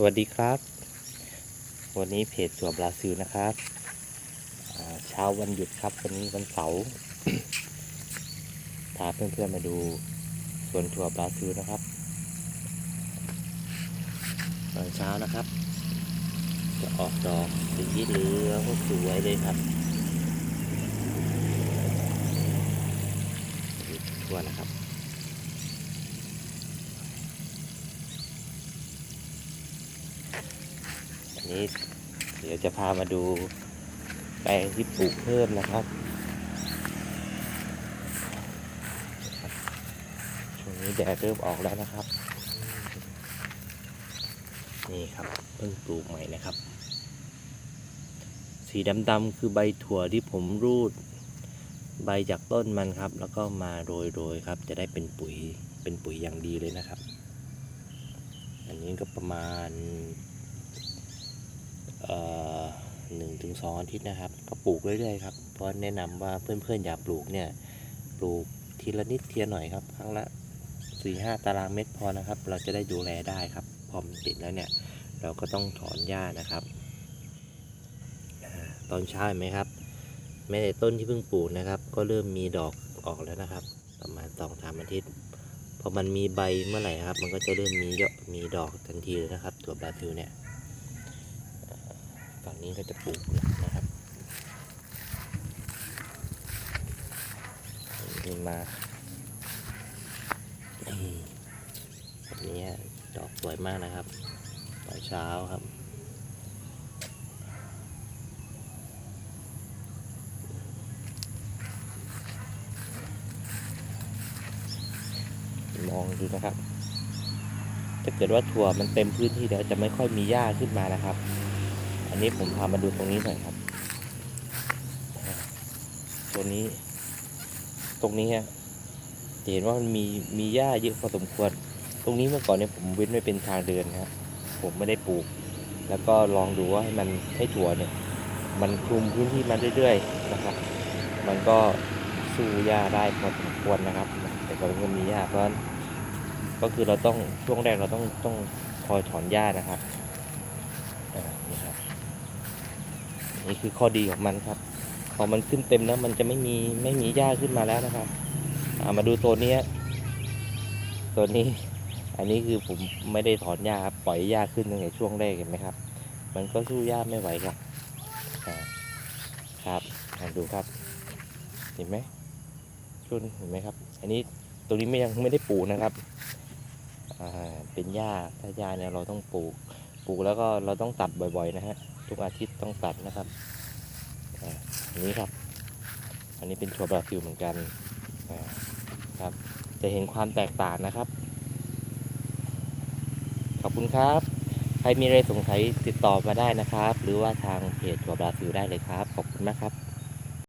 สวัสดีครับ วันนี้เพจตัวบราซิลนะครับเช้าวันหยุดครับวันนี้วันเสาร์พาเพื่อนๆมาดูสวนถั่วบราซิลนะครับตอนเช้านะครับ จะออกดอกสีเหลืองสวยเลยครับดูทั่วนะครับ นี้เดี๋ยวจะพามาดูแปลงที่ปลูกเพิ่มนะครับ ช่วงนี้แดดเริ่มออกแล้วนะครับ นี่ครับเพิ่งปลูกใหม่นะครับ สีดำๆคือใบถั่วที่ผมรูด ใบจากต้นมันครับ แล้วก็มาโรยๆครับ จะได้เป็นปุ๋ยเป็นปุ๋ยอย่างดีเลยนะครับ อันนี้ก็ประมาณ หนึ่งถึงสองอาทิตย์นะครับ ก็ปลูกเรื่อยๆครับเพราะแนะนำว่าเพื่อนๆอย่าปลูกเนี่ยปลูกทีละนิดทีละหน่อยครับ ครั้งละสี่ห้าตารางเมตรพอนะครับ เราจะได้ดูแลได้ครับ พอมติดแล้วเนี่ย เราก็ต้องถอนหญ้านะครับ ตอนเช้าเห็นไหมครับแม้แต่ต้นที่เพิ่งปลูกนะครับ ก็เริ่มมีดอกออกแล้วนะครับ ประมาณสองสามอาทิตย์พอมันมีใบเมื่อไหร่ครับ มันก็จะเริ่มมีเยอะมีดอกทันทีเลยนะครับถั่วบราซิลเนี่ย ฝั่งนี้ก็จะปลูกนะครับนี่มานี่แบบนี้ดอกสวยมากนะครับตอนเช้าครับมองดูนะครับ ถ้าเกิดว่าถั่วมันเต็มพื้นที่เดี๋ยวจะไม่ค่อยมีหญ้าขึ้นมานะครับ อันนี้ผมพามาดูตรงนี้หน่อยครับ ตัวนี้ ตรงนี้ฮะจะเห็นว่ามันมีมีหญ้าเยอะพอสมควร ตรงนี้เมื่อก่อนเนี่ยผมเว้นไว้เป็นทางเดินครับผมไม่ได้ปลูก แล้วก็ลองดูว่าให้มันให้ถั่วเนี่ย มันคลุมพื้นที่มาเรื่อยๆนะครับ มันก็สู้หญ้าได้พอสมควรนะครับ แต่ก็มันมีหญ้าเพราะฉะนั้นก็คือเราต้องช่วงแรกเราต้องต้องคอยถอนหญ้านะครับอ่านี่ครับ นี่คือข้อดีของมันครับพอมันขึ้นเต็มแล้วมันจะไม่มีไม่มีหญ้าขึ้นมาแล้วนะครับามาดูตัวนี้ตัวนี้ อันนี้คือผมไม่ได้ถอนหญ้าครับปล่อยหญ้าขึ้นตั้งแต่ช่วงแรกเห็นไหมครับ มันก็สู้หญ้าไม่ไหวครับครับดูครับ เห็นไหมช่วงเห็นไหมครับ อันนี้ตรงนี้ไม่ยังไม่ได้ปลูกนะครับเป็นหญ้าถ้าหญ้าเนี่ยเราต้องปลูกปลูกแล้วก็เราต้องตัดบ่อยๆนะฮะ ทุกอาทิตย์ต้องตัดนะครับอันนี้ครับ อันนี้เป็นชัวบราซิลเหมือนกันครับ จะเห็นความแตกต่างนะครับ ขอบคุณครับ ใครมีอะไรสงสัยติดต่อมาได้นะครับ หรือว่าทางเพจชัวบราซิลได้เลยครับ ขอบคุณมากครับ